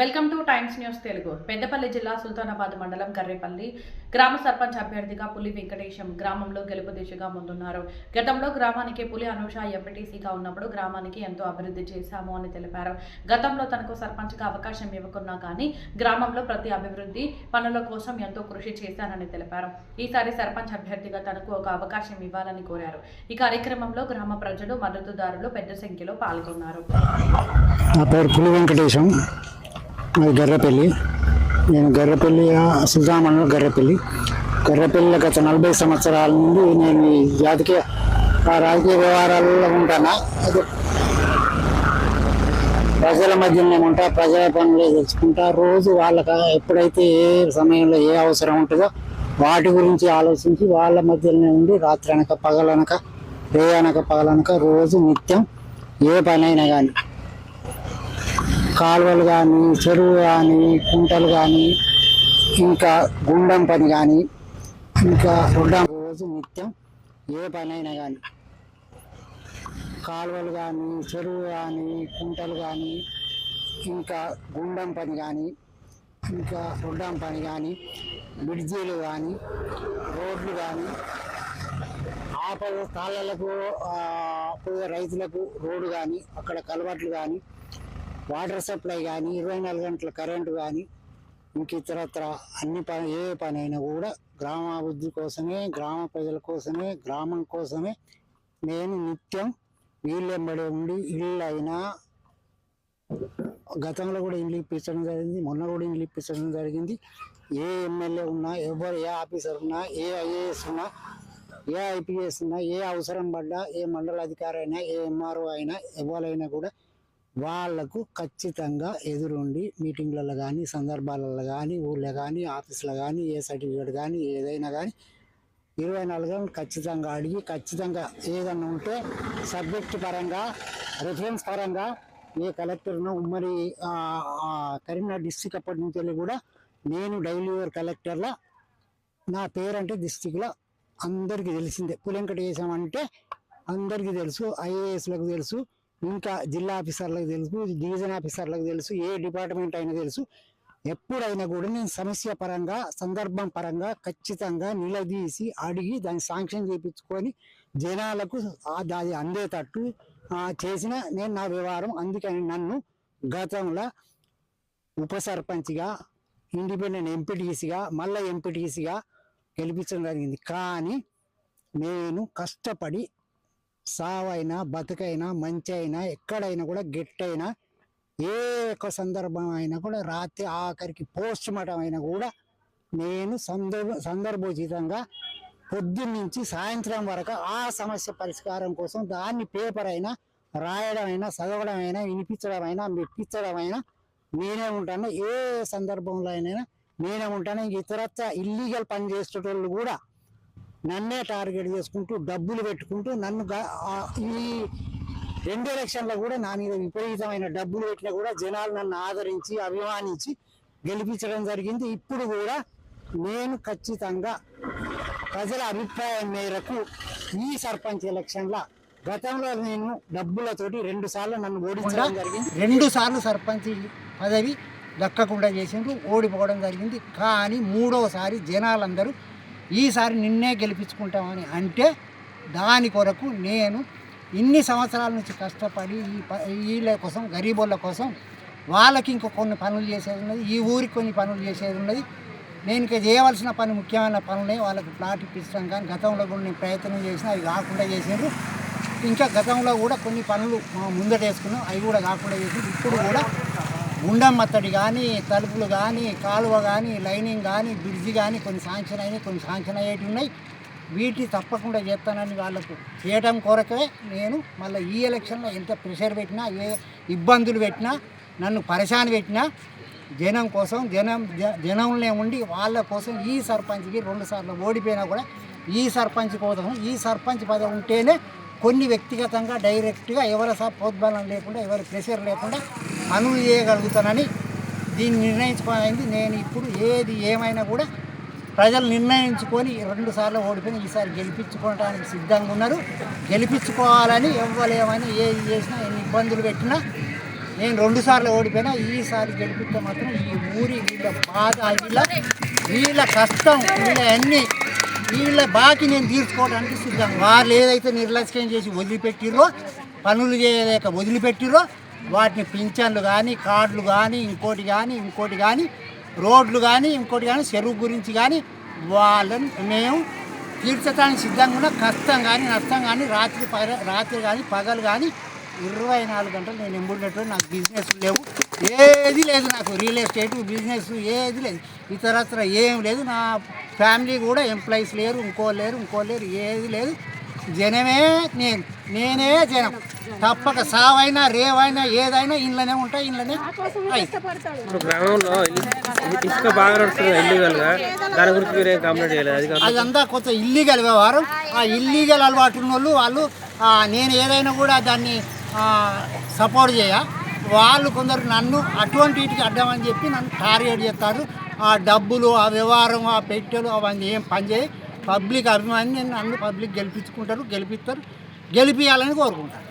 Welcome to Times News Telugu. Peddapalli జిల్లా సుల్తానాబాద్ మండలం కర్రేపల్లి గ్రామ సర్పంచ్ అభ్యర్థిగా పులి వెంకటేశం గ్రామంలో గెలుపు దిశగా ముందున్నారు. గతంలో గ్రామానికి పులి అనూష ఎంపీటీసీగా ఉన్నప్పుడు గ్రామానికి ఎంతో అభివృద్ధి చేశాము అని తెలిపారు. గతంలో తనకు సర్పంచ్గా అవకాశం ఇవ్వకున్నా కానీ గ్రామంలో ప్రతి అభివృద్ధి పనుల కోసం ఎంతో కృషి చేశానని తెలిపారు. ఈసారి సర్పంచ్ అభ్యర్థిగా తనకు ఒక అవకాశం ఇవ్వాలని కోరారు. ఈ కార్యక్రమంలో గ్రామ ప్రజలు మద్దతుదారులు పెద్ద సంఖ్యలో పాల్గొన్నారు. నా పేరు పులి వెంకటేశం. అది గర్రపల్లి. నేను గర్రపల్లి సుల్తామణలో గర్రపల్లి. గర్రపల్లి గత నలభై సంవత్సరాల నుండి నేను ఈ జాతీయ ఆ రాజకీయ వ్యవహారాల్లో ఉంటాను? అది ప్రజల మధ్యనే ఉంటా ప్రజల పనులు తెలుసుకుంటా. రోజు వాళ్ళకి ఎప్పుడైతే ఏ సమయంలో ఏ అవసరం ఉంటుందో వాటి గురించి ఆలోచించి వాళ్ళ మధ్యలోనే ఉండి రాత్రి అనక పగలనక రే అనక పగలనక రోజు నిత్యం ఏ పనైనా కానీ కాలువలు కానీ చెరువు కానీ కుంటలు కానీ ఇంకా గుండం పని కానీ ఇంకా గుండం రోజు నిత్యం ఏ పనైనా కానీ కాలువలు కానీ చెరువు కానీ కుంటలు కానీ ఇంకా గుండం పని కానీ ఇంకా గుండం పని కానీ బ్రిడ్జీలు కానీ రోడ్లు కానీ ఆపదు కాళ్ళలకు రైతులకు రోడ్డు కానీ అక్కడ కలవట్లు కానీ వాటర్ సప్లై కానీ ఇరవై నాలుగు గంటల కరెంటు కానీ ఇంక ఇతరత్ర అన్ని పని ఏ పని అయినా కూడా గ్రామాభివృద్ధి కోసమే గ్రామ ప్రజల కోసమే గ్రామం కోసమే నేను నిత్యం వీళ్ళెంబడి ఉండి ఇల్లు అయినా గతంలో కూడా ఇల్లు ఇప్పించడం జరిగింది మొన్న కూడా ఇల్లు ఇప్పించడం జరిగింది. ఏ ఎమ్మెల్యే ఉన్నా ఎవరు ఏ ఆఫీసర్ ఉన్నా ఏ ఐఏఎస్ ఉన్నా ఏ ఐపీఎస్ ఉన్నా ఏ అవసరం పడ్డా ఏ మండల అధికారి అయినా ఏ ఎంఆర్ఓ అయినా ఎవరైనా కూడా వాళ్ళకు ఖచ్చితంగా ఎదురుండి మీటింగ్లలో కానీ సందర్భాలలో కానీ ఊళ్ళో కానీ ఆఫీసులో కానీ ఏ సర్టిఫికేట్ కానీ ఏదైనా కానీ ఇరవై నాలుగు గంటలు ఖచ్చితంగా అడిగి ఖచ్చితంగా ఏదన్నా ఉంటే సబ్జెక్ట్ పరంగా రిఫరెన్స్ పరంగా ఏ కలెక్టర్ను ఉమ్మడి కరీంనగర్ డిస్టిక్ అప్పటి నుంచి వెళ్ళి కూడా నేను డైలీ వేర్ కలెక్టర్లో నా పేరంటే డిస్టిక్లో అందరికీ తెలిసిందే. పులెంకటేశం అంటే అందరికీ తెలుసు ఐఏఎస్లకు తెలుసు ఇంకా జిల్లా ఆఫీసర్లకు తెలుసు డివిజన్ ఆఫీసర్లకు తెలుసు ఏ డిపార్ట్మెంట్ అయినా తెలుసు. ఎప్పుడైనా కూడా నేను సమస్య పరంగా సందర్భం పరంగా ఖచ్చితంగా నిలదీసి అడిగి దాన్ని శాంక్షన్ చేయించుకొని జనాలకు అది అందేటట్టు చేసిన నేను నా వ్యవహారం. అందుకని నన్ను గతంలో ఉప సర్పంచ్గా ఇండిపెండెంట్ ఎంపీటీసీగా మళ్ళీ ఎంపీటీసీగా గెలిపించడం జరిగింది. కానీ నేను కష్టపడి సావైనా బతుకైనా మంచి అయినా ఎక్కడైనా కూడా గెట్టైనా ఏ ఒక్క సందర్భం అయినా కూడా రాత్రి ఆఖరికి పోస్ట్ మార్టం అయినా కూడా నేను సందర్భ సందర్భోచితంగా పొద్దున్న నుంచి సాయంత్రం వరకు ఆ సమస్య పరిష్కారం కోసం దాన్ని పేపర్ అయినా రాయడం అయినా చదవడం అయినా వినిపించడం అయినా మెప్పించడం అయినా నేనే ఉంటాను. ఏ సందర్భంలో అయినా నేనే ఉంటాను. ఇంక ఇతరత్ర ఇల్లీగల్ పని చేసేటోళ్ళు కూడా నన్నే టార్గెట్ చేసుకుంటూ డబ్బులు పెట్టుకుంటూ నన్ను ఈ రెండు ఎలక్షన్లో కూడా నా మీద విపరీతమైన డబ్బులు పెట్టినా కూడా జనాలు నన్ను ఆదరించి అభిమానించి గెలిపించడం జరిగింది. ఇప్పుడు కూడా నేను ఖచ్చితంగా ప్రజల అభిప్రాయం మేరకు ఈ సర్పంచ్ ఎలక్షన్ల గతంలో నేను డబ్బులతోటి రెండు సార్లు నన్ను ఓడించడం జరిగింది. రెండు సార్లు సర్పంచ్ పదవి దక్కకుండా చేసిండ్రు ఓడిపోవడం జరిగింది. కానీ మూడోసారి జనాలందరూ ఈసారి నిన్నే గెలిపించుకుంటామని అంటే దాని కొరకు నేను ఇన్ని సంవత్సరాల నుంచి కష్టపడి ఈ ప వీళ్ళ కోసం గరీబోళ్ళ కోసం వాళ్ళకి ఇంకో కొన్ని పనులు చేసేది ఉన్నది ఈ ఊరికి కొన్ని పనులు చేసేది ఉన్నది. నేను ఇంకా చేయవలసిన పని ముఖ్యమైన పనులే వాళ్ళకి ప్లాట్ ఇప్పించడం కానీ గతంలో కూడా నేను ప్రయత్నం చేసిన అవి కాకుండా చేసిండ్రు ఇంకా గతంలో కూడా కొన్ని పనులు ముందట వేసుకున్నాం అవి కూడా కాకుండా చేసి ఇప్పుడు కూడా గుండమ్మత్తడి కానీ తలుపులు కానీ కాలువ కానీ లైనింగ్ కానీ బ్రిడ్జి కానీ కొన్ని శాంక్షన్ అయినాయి కొన్ని శాంక్షన్ అయ్యేవి ఉన్నాయి. వీటి తప్పకుండా చేస్తానని వాళ్ళకు చేయడం కొరకే నేను మళ్ళీ ఈ ఎలక్షన్లో ఎంత ప్రెషర్ పెట్టినా ఏ ఇబ్బందులు పెట్టినా నన్ను పరిశాని పెట్టినా జనం కోసం జనం జ- జనంలో ఉండి వాళ్ళ కోసం ఈ సర్పంచ్కి రెండు సార్లు ఓడిపోయినా కూడా ఈ సర్పంచ్ కోసం ఈ సర్పంచ్ పదవి ఉంటేనే కొన్ని వ్యక్తిగతంగా డైరెక్ట్గా ఎవరి స- ప్రోద్బలం లేకుండా ఎవరి ప్రెషర్ లేకుండా పనులు చేయగలుగుతానని దీన్ని నిర్ణయించుకోవాలని నేను ఇప్పుడు ఏది ఏమైనా కూడా ప్రజలు నిర్ణయించుకొని రెండు సార్లు ఓడిపోయిన ఈసారి గెలిపించుకోవడానికి సిద్ధంగా ఉన్నారు. గెలిపించుకోవాలని ఇవ్వలేమని ఏది చేసినా ఎన్ని ఇబ్బందులు పెట్టినా నేను రెండు సార్లు ఓడిపోయినా ఈసారి గెలిపిస్తే మాత్రం ఈ ఊరి వీళ్ళ బాధ వీళ్ళ వీళ్ళ కష్టం వీళ్ళ అన్ని వీళ్ళ బాకి నేను తీర్చుకోవడానికి సిద్ధం వాళ్ళు ఏదైతే నిర్లక్ష్యం చేసి వదిలిపెట్టిరో పనులు చేయలేక వదిలిపెట్టిరో వాటిని పింఛన్లు కానీ కార్డులు కానీ ఇంకోటి కానీ ఇంకోటి కానీ రోడ్లు కానీ ఇంకోటి కానీ చెరువు గురించి కానీ వాళ్ళని మేము తీర్చడానికి సిద్ధంగా ఉన్న కష్టం కానీ నష్టం కానీ రాత్రి పగ- రాత్రి కానీ పగలు కానీ ఇరవై నాలుగు గంటలు నేను ఎంబడినట్టు నాకు బిజినెస్ లేవు. ఏది లేదు నాకు రియల్ ఎస్టేట్ బిజినెస్ ఏది లేదు. ఇతరత్ర ఏం లేదు. నా ఫ్యామిలీ కూడా ఎంప్లాయీస్ లేరు ఇంకో లేరు ఇంకో లేరు ఏది లేదు. జనమే నేను నేనే జనం. తప్పక సావైనా రేవైనా ఏదైనా ఇంట్లోనే ఉంటా ఇంట్లోనే. ఇప్పుడు గ్రామంలో ఇల్లు- ఇసుక బాగా నడుస్తుంది ఇల్లీగల్గా దాని గురించి మీరు ఏం కంప్లైంట్ చేయలేదు? అది కాదు అదంతా కొంత ఇల్లీగల్ వ్యవహారం ఆ ఇల్లీగల్ అలవాటు ఉన్న వాళ్ళు వాళ్ళు ఆ, నేను ఏదైనా కూడా దాన్ని సపోర్ట్ చేయ. వాళ్ళు కొందరు నన్ను అటువంటి వీటికి అడ్డమని చెప్పి నన్ను టార్గెట్ చేస్తారు. ఆ డబ్బులు ఆ వ్యవహారం ఆ పెట్టెలు అవన్నీ ఏం పనిచేయి పబ్లిక్ అభిమాని అన్ని పబ్లిక్ గెలిపించుకుంటారు గెలిపిస్తారు గెలిపించాలని కోరుకుంటారు